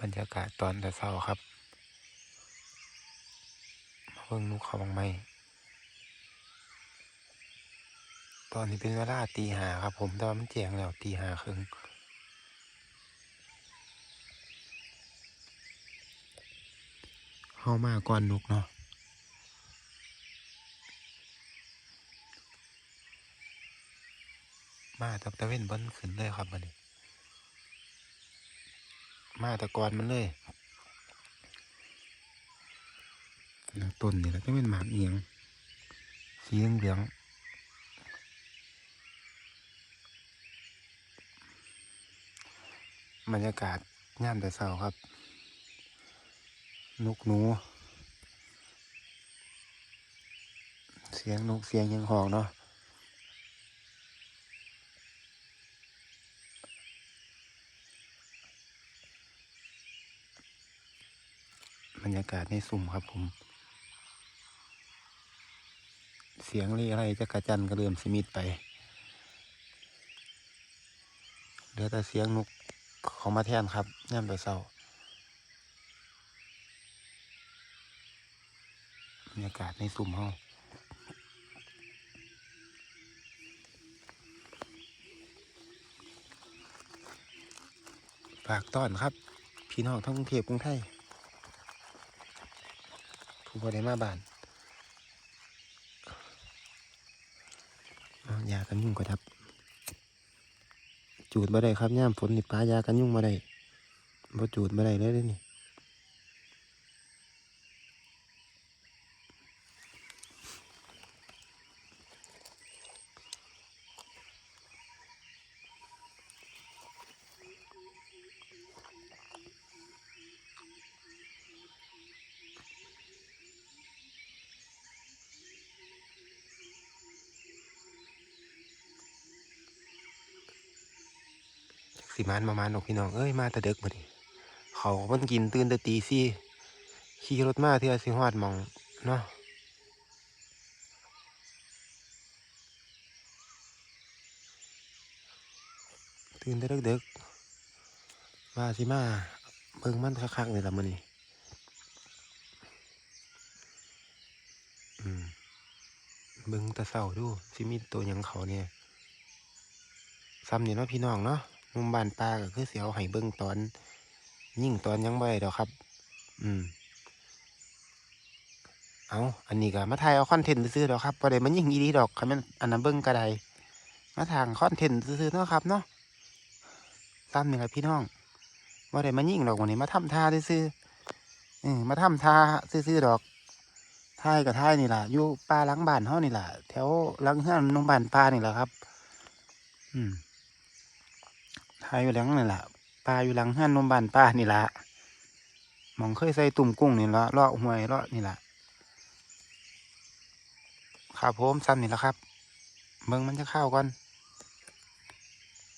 บรรยากาศตอนแต่เช้าครับ มาเบิ่งนกเขาบางไม้ตอนนี้เป็นเวลาตีหาครับ ผมแต่ว่ามันแจ้งแล้วตีหาครึ่งเฮามาก่อนนกเนาะมาตบตะเว้นบนขึ้นเลยครับบัดนี้ มาตะกอนมันเลยต้นนี่แหละต้องเป็นหมากเอียงสีเหลืองบรรยากาศย่ามแต่เช้าครับ นกหนู เสียงนกเสียงยังหองเนาะ รรยากาศในสุ่มครับผม เสียงเรีอะไรจะกระจันกระเริ่มสมิดไปเหลือแต่เสียงนกเขามาแทนครับย่ำแต่เศร้าบรรยากาศในสุ่มห้องฝากต้อนครับ พี่น้องทั้งกรุงเทพกรุงไทย บริมาบานยากันยุ่งก็ทับ จูดมาได้ครับย่ามฝนนี่ปลายากันยุ่งมาได้บ่จูดมาได้เลยเด้อนี่ สิมานประมาณนกพี่น้องเอ้ยมาแต่เด็กมาดิเขาเพิ่นกินตื่นแต่ตีสี่ขี่รถมาเทื่อสิฮอดมองเนาะตื่นแต่เด็กๆมาสิมาเบิ่งมันคักๆเลยละมื้อนี้อืมเบิ่งแตะเศร้าดูสิมีตัวหยังเขาเนี่ยซ้ำนี่เนาะพี่น้องเนาะ นุ่มบ้านป่าก็คือเสียวให้เบิ่งตอน ยิ่งตอนยังบ่ได้ดอกครับ อืม เอาอันนี้ก็มาถ่ายเอาคอนเทนต์ซื่อดอกครับบ่ได้มันยิ่งอีหลีดอกคันแม่นอันนั้นเบิ่งก็ไดมาทางคอนเทนต์ซื่อเนาะครับเนาะซ้ำนี่แหละพี่น้องบ่ได้มายิ่งดอกวันนี้มาทำท่าซื่อๆอืมาทำท่าซื่อดอกถ่ายก็ถ่ายนี่แหละอยู่ป่าหลังบ้านเฮานี่แหละแถวหลังเฮือนนุ่มบ้านป่านี่แหละครับ อืม ทายอยู่หลังนี่แหละปลาอยู่หลังห้านนมบานป้านี่ละหมองเคยใส่ตุ่มกุ้งนี่ละเลาะห้วยเลาะนี่ละครับผมซ้ำนี่ละครับเบิ่งมันจะเข้าก่อน